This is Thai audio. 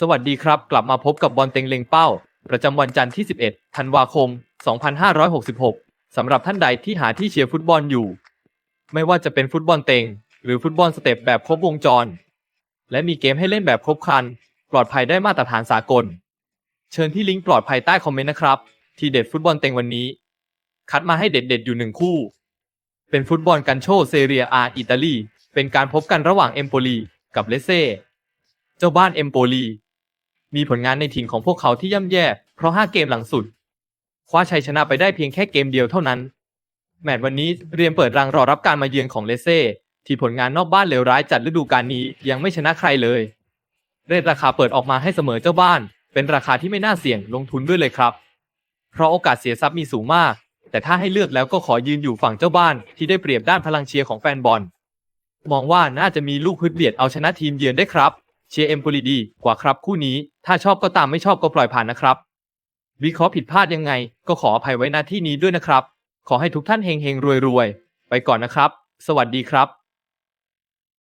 สวัสดีครับ กลับมาพบกับบอลเต็งเล็งเป้า ประจำวันจันทร์ที่ 11 ธันวาคม 2566 สำหรับท่านใดที่หาที่เชียร์ฟุตบอลอยู่ ไม่ว่าจะเป็นฟุตบอลเต็ง หรือฟุตบอลสเต็ปแบบครบวงจร และมีเกมให้เล่นแบบครบครัน ปลอดภัยได้มาตรฐานสากล เชิญที่ลิงก์ปลอดภัยใต้คอมเมนต์นะครับ ทีเด็ดฟุตบอลเต็งวันนี้ คัดมาให้เด็ดๆอยู่หนึ่งคู่ เป็นฟุตบอลกันโชเซเรียอาอิตาลี เป็นการพบกันระหว่างเอมโปลีกับเลเซ่ เจ้าบ้านเอมโปลี มีผลงานในถิ่นของพวกเขาที่ย่ำแย่ เพราะ 5 เกมหลังสุด คว้าชัยชนะไปได้เพียงแค่เกมเดียวเท่านั้น แมตช์วันนี้เรียมเปิดรังรอรับการมาเยือนของเลเซ่ที่ผลงานนอกบ้านเลวร้ายจัดฤดูกาลนี้ยังไม่ชนะใครเลย เรทราคาเปิดออกมาให้เสมอเจ้าบ้าน เป็นราคาที่ไม่น่าเสี่ยงลงทุนด้วยเลยครับ เพราะโอกาสเสียทรัพย์มีสูงมาก แต่ถ้าให้เลือกแล้วก็ขอยืนอยู่ฝั่งเจ้าบ้าน ที่ได้เปรียบด้านพลังเชียร์ของแฟนบอล มองว่าน่าจะมีลูกฮึดเบียดเอาชนะทีมเยือนได้ครับ เชียร์เอ็มโปลีดีกว่าครับคู่นี้ ถ้าชอบก็ตามไม่ชอบก็ปล่อยผ่านนะครับวิเคราะห์ผิดพลาดยังไง ก็ขออภัยไว้ณที่นี้ด้วยนะครับ ขอให้ทุกท่านเฮงเฮงรวยรวยไปก่อนนะครับ สวัสดีครับ